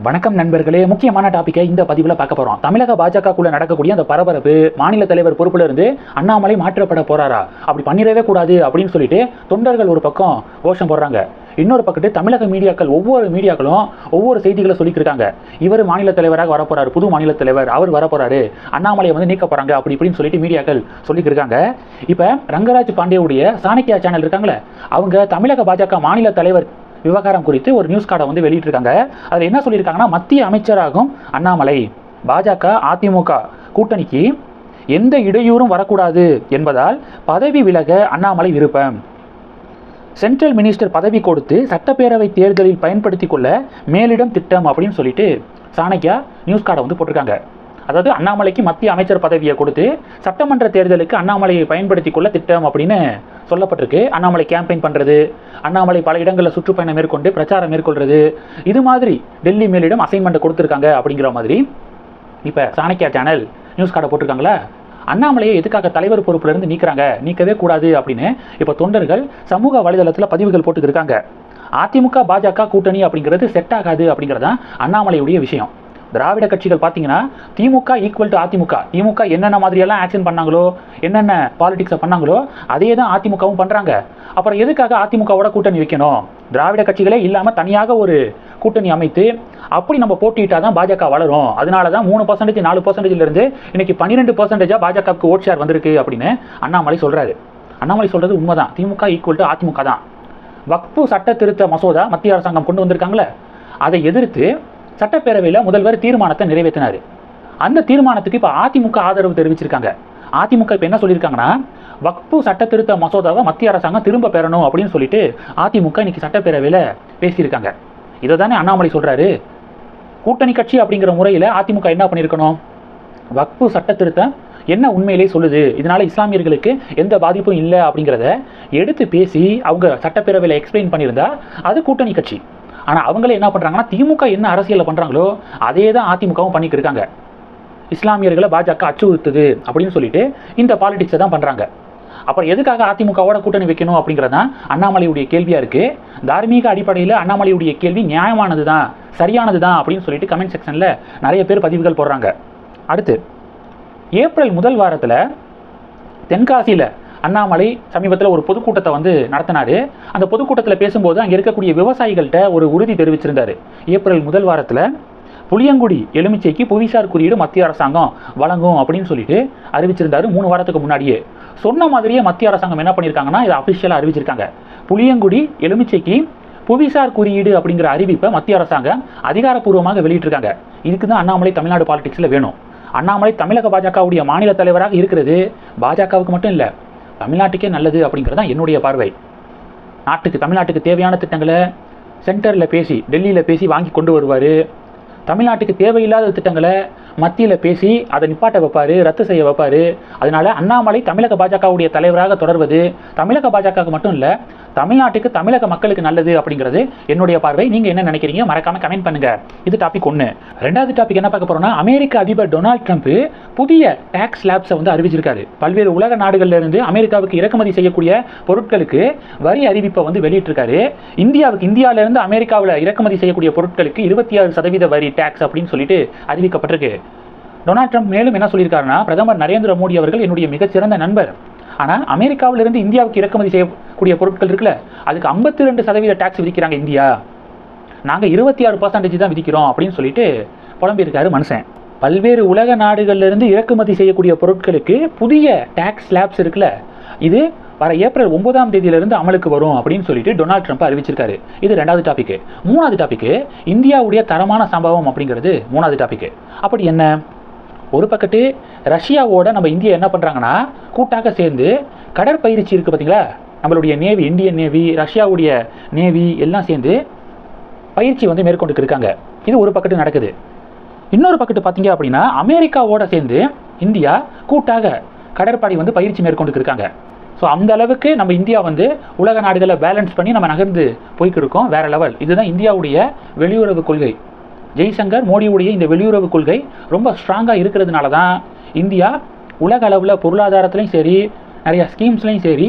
வணக்கம் நண்பர்களே. முக்கியமான டாப்பிக்கை இந்த பதிவில் பார்க்க போகிறோம் தமிழக பாஜகக்குள்ள நடக்கக்கூடிய அந்த பரபரப்பு மாநில தலைவர் பொறுப்புல இருந்து அண்ணாமலை மாற்றப்பட போறாரா? அப்படி பண்ணிடவே கூடாது அப்படின்னு சொல்லிட்டு தொண்டர்கள் ஒரு பக்கம் கோஷம் போடுறாங்க. இன்னொரு பக்கத்து தமிழக மீடியாக்கள் ஒவ்வொரு மீடியாக்களும் ஒவ்வொரு செய்திகளை சொல்லிக்கிருக்காங்க. இவர் மாநில தலைவராக வரப்போறாரு புது மாநில தலைவர் அவர் வரப்போறாரு அண்ணாமலையை வந்து நீக்க போறாங்க அப்படி இப்படின்னு சொல்லிட்டு மீடியாக்கள் சொல்லிக்கிருக்காங்க. இப்போ ரங்கராஜ் பாண்டேவுடைய சாணக்கியா சேனல் இருக்காங்களே அவங்க தமிழக பாஜக மாநில தலைவர் விவகாரம் குறித்து ஒரு நியூஸ் கார்டை வந்து வெளியிட்டிருக்காங்க. அதில் என்ன சொல்லியிருக்காங்கன்னா மத்திய அமைச்சராகும் அண்ணாமலை. பாஜக அதிமுக கூட்டணிக்கு எந்த இடையூறும் வரக்கூடாது என்பதால் பதவி விலக அண்ணாமலை விருப்பம். சென்ட்ரல் மினிஸ்டர் பதவி கொடுத்து சட்டப்பேரவை தேர்தலில் பயன்படுத்தி கொள்ள மேலிடம் திட்டம் அப்படின்னு சொல்லிட்டு சாணக்கியா நியூஸ் கார்டை வந்து போட்டிருக்காங்க. அதாவது அண்ணாமலைக்கு மத்திய அமைச்சர் பதவியை கொடுத்து சட்டமன்ற தேர்தலுக்கு அண்ணாமலையை பயன்படுத்தி கொள்ள திட்டம் அப்படின்னு சொல்லப்பட்டிருக்கு. அண்ணாமலை கேம்பெயின் பண்ணுறது அண்ணாமலை பல இடங்களில் சுற்றுப்பயணம் மேற்கொண்டு பிரச்சாரம் மேற்கொள்றது. இது மாதிரி டெல்லி மேலிடம் அசைன்மெண்ட் கொடுத்துருக்காங்க அப்படிங்கிற மாதிரி இப்போ சாணக்கியா சேனல் நியூஸ் கார்டை போட்டிருக்காங்களா? அண்ணாமலையை எதுக்காக தலைவர் பொறுப்பிலிருந்து நீக்கிறாங்க? நீக்கவே கூடாது அப்படின்னு இப்போ தொண்டர்கள் சமூக வலைதளத்தில் பதிவுகள் போட்டுக்கிருக்காங்க அதிமுக பாஜக கூட்டணி அப்படிங்கிறது செட் ஆகாது அப்படிங்கிறது தான் அண்ணாமலையுடைய விஷயம். திராவிட கட்சிகள் பார்த்தீங்கன்னா திமுக ஈக்குவல் டு அதிமுக. திமுக என்னென்ன மாதிரியெல்லாம் ஆக்ஷன் பண்ணாங்களோ என்னென்ன பாலிடிக்ஸை பண்ணாங்களோ அதே தான் அதிமுகவும் பண்ணுறாங்க அப்புறம் எதுக்காக அதிமுகவோட கூட்டணி வைக்கணும்? திராவிட கட்சிகளே இல்லாமல் தனியாக ஒரு கூட்டணி அமைத்து அப்படி நம்ம போட்டியிட்டா தான் பாஜக வளரும். அதனால தான் மூணு பர்சன்டேஜ் நாலு பர்சன்டேஜ்லேருந்து இன்னைக்கு பன்னிரெண்டு பர்சன்டேஜாக பாஜகவுக்கு ஓட் ஷேர் வந்திருக்கு அப்படின்னு அண்ணாமலை சொல்கிறாரு அண்ணாமலை சொல்கிறது உண்மைதான். திமுக ஈக்குவல் டு அதிமுக தான். வக்பு சட்ட திருத்த மசோதா மத்திய அரசாங்கம் கொண்டு வந்திருக்காங்களே. அதை எதிர்த்து சட்டப்பேரவையில் முதல்வர் தீர்மானத்தை நிறைவேற்றினார். அந்த தீர்மானத்துக்கு இப்போ அதிமுக ஆதரவு தெரிவிச்சிருக்காங்க. அதிமுக இப்போ என்ன சொல்லியிருக்காங்கன்னா வக்பு சட்ட திருத்த மசோதாவை மத்திய அரசாங்கம் திரும்ப பெறணும் அப்படின்னு சொல்லிட்டு அதிமுக இன்னைக்கு சட்டப்பேரவையில் பேசியிருக்காங்க. இதை தானே அண்ணாமலை சொல்கிறாரு கூட்டணி கட்சி அப்படிங்கிற முறையில் அதிமுக என்ன பண்ணியிருக்கணும்? வக்பு சட்ட திருத்தம் என்ன உண்மையிலே சொல்லுது? இதனால் இஸ்லாமியர்களுக்கு எந்த பாதிப்பும் இல்லை அப்படிங்கிறத எடுத்து பேசி அவங்க சட்டப்பேரவையில் எக்ஸ்பிளைன் பண்ணியிருந்தா அது கூட்டணி கட்சி. ஆனால் அவங்களே என்ன பண்ணுறாங்கன்னா திமுக என்ன அரசியலில் பண்ணுறாங்களோ அதே தான் அதிமுகவும் பண்ணிட்டு இருக்காங்க. இஸ்லாமியர்களை பாஜக அச்சுறுத்துது அப்படின்னு சொல்லிட்டு இந்த பாலிடிக்ஸை தான் பண்ணுறாங்க அப்புறம் எதுக்காக அதிமுகவோட கூட்டணி வைக்கணும் அப்படிங்கிறது தான் அண்ணாமலையுடைய கேள்வியாக இருக்குது தார்மீக அடிப்படையில் அண்ணாமலையுடைய கேள்வி நியாயமானது தான் சரியானது தான் அப்படின்னு சொல்லிட்டு கமெண்ட் செக்ஷனில் நிறைய பேர் பதிவுகள் போடுறாங்க. அடுத்து ஏப்ரல் முதல் வாரத்தில் தென்காசியில் அண்ணாமலை சமீபத்தில் ஒரு பொதுக்கூட்டத்தை வந்து நடத்தினாரு. அந்த பொதுக்கூட்டத்தில் பேசும்போது அங்கே இருக்கக்கூடிய விவசாயிகள்கிட்ட ஒரு உறுதி தெரிவிச்சிருந்தாரு. ஏப்ரல் முதல் வாரத்தில் புளியங்குடி எலுமிச்சைக்கு புவிசார் குறியீடு மத்திய அரசாங்கம் வழங்கும் அப்படின்னு சொல்லிட்டு அறிவிச்சிருந்தாரு மூணு வாரத்துக்கு முன்னாடியே. சொன்ன மாதிரியே மத்திய அரசாங்கம் என்ன பண்ணியிருக்காங்கன்னா இதை அஃபிஷியலாக அறிவிச்சிருக்காங்க. புளியங்குடி எலுமிச்சைக்கு புவிசார் குறியீடு அப்படிங்கிற அறிவிப்பை மத்திய அரசாங்கம் அதிகாரப்பூர்வமாக வெளியிட்டிருக்காங்க. இதுக்கு தான் அண்ணாமலை தமிழ்நாடு பாலிடிக்ஸில் வேணும். அண்ணாமலை தமிழக பாஜகவுடைய மாநில தலைவராக இருக்கிறது. பாஜகவுக்கு மட்டும் இல்லை தமிழ்நாட்டுக்கே நல்லது அப்படிங்கிறது தான் என்னுடைய பார்வை. நாட்டுக்கு தமிழ்நாட்டுக்கு தேவையான திட்டங்களை சென்டரில் பேசி டெல்லியில் பேசி வாங்கி கொண்டு வருவார். தமிழ்நாட்டுக்கு தேவையில்லாத திட்டங்களை மத்தியில் பேசி அதை நிப்பாட்ட வைப்பார் ரத்து செய்ய வைப்பார். அதனால அண்ணாமலை தமிழக பாஜகவுடைய தலைவராக தொடர்வது தமிழக பாஜகவுக்கு மட்டும் இல்லை தமிழ்நாட்டுக்கு தமிழக மக்களுக்கு நல்லது அப்படிங்கிறது என்னுடைய பார்வை. நீங்கள் என்ன நினைக்கிறீங்க? மறக்காம கமெண்ட் பண்ணுங்க. இது டாபிக் ஒன்று ரெண்டாவது டாபிக் என்ன பார்க்க போறோம்னா அமெரிக்க அதிபர் டொனால்ட் ட்ரம்ப் புதிய டாக்ஸ் லேப்ஸை வந்து அறிவிச்சிருக்காரு. பல்வேறு உலக நாடுகள்ல இருந்து அமெரிக்காவுக்கு இறக்குமதி செய்யக்கூடிய பொருட்களுக்கு வரி அறிவிப்பை வந்து வெளியிட்டிருக்காரு. இந்தியாவுக்கு இந்தியாவிலேருந்து அமெரிக்காவில் இறக்குமதி செய்யக்கூடிய பொருட்களுக்கு இருபத்தி ஆறு சதவீத வரி டாக்ஸ் அப்படின்னு சொல்லிட்டு அறிவிக்கப்பட்டிருக்கு. டொனால்ட் ட்ரம்ப் மேலும் என்ன சொல்லியிருக்காருன்னா பிரதமர் நரேந்திர மோடி அவர்கள் என்னுடைய மிகச்சிறந்த நண்பர். ஆனால் அமெரிக்காவிலிருந்து இந்தியாவுக்கு இறக்குமதி செய்ய செய்யக்கூடிய பொருட்கள் இருக்குல்ல அதுக்கு ஐம்பத்தி ரெண்டு சதவீத டேக்ஸ் விதிக்கிறாங்க இந்தியா. நாங்கள் இருபத்தி ஆறு பர்சன்டேஜ் தான் விதிக்கிறோம் அப்படின்னு சொல்லிட்டு புலம்பியிருக்காரு மனுஷன். பல்வேறு உலக நாடுகள்ல இருந்து இறக்குமதி செய்யக்கூடிய பொருட்களுக்கு புதிய டேக்ஸ் ஸ்லாப்ஸ் இருக்குல்ல இது வர ஏப்ரல் ஒன்பதாம் தேதியிலிருந்து அமலுக்கு வரும் அப்படின்னு சொல்லிட்டு டொனால்ட் ட்ரம்ப் அறிவிச்சிருக்காரு. இது ரெண்டாவது டாபிக் மூணாவது டாபிக் இந்தியாவுடைய தரமான சம்பவம் அப்படிங்கிறது மூணாவது டாபிக் அப்படி என்ன? ஒரு பக்கத்து ரஷ்யாவோட நம்ம இந்தியா என்ன பண்ணுறாங்கன்னா கூட்டாக சேர்ந்து கடற்பயிற்சி இருக்குது பார்த்தீங்களா நம்மளுடைய நேவி இந்தியன் நேவி ரஷ்யாவுடைய நேவி எல்லாம் சேர்ந்து பயிற்சி வந்து மேற்கொண்டு இருக்காங்க. இது ஒரு பக்கத்து நடக்குது. இன்னொரு பக்கத்து பார்த்தீங்க அப்படின்னா அமெரிக்காவோட சேர்ந்து இந்தியா கூட்டாக கடற்படை வந்து பயிற்சி மேற்கொண்டு இருக்காங்க. ஸோ அந்த அளவுக்கு நம்ம இந்தியா வந்து உலக நாடுகளை பேலன்ஸ் பண்ணி நம்ம நகர்ந்து போய்க்கு இருக்கோம். வேற லெவல் இதுதான் இந்தியாவுடைய வெளியுறவு கொள்கை. ஜெய்சங்கர் மோடியுடைய இந்த வெளியுறவு கொள்கை ரொம்ப ஸ்ட்ராங்காக இருக்கிறதுனால தான் இந்தியா உலக அளவில் பொருளாதாரத்துலையும் சரி நிறையா ஸ்கீம்ஸ்லையும் சரி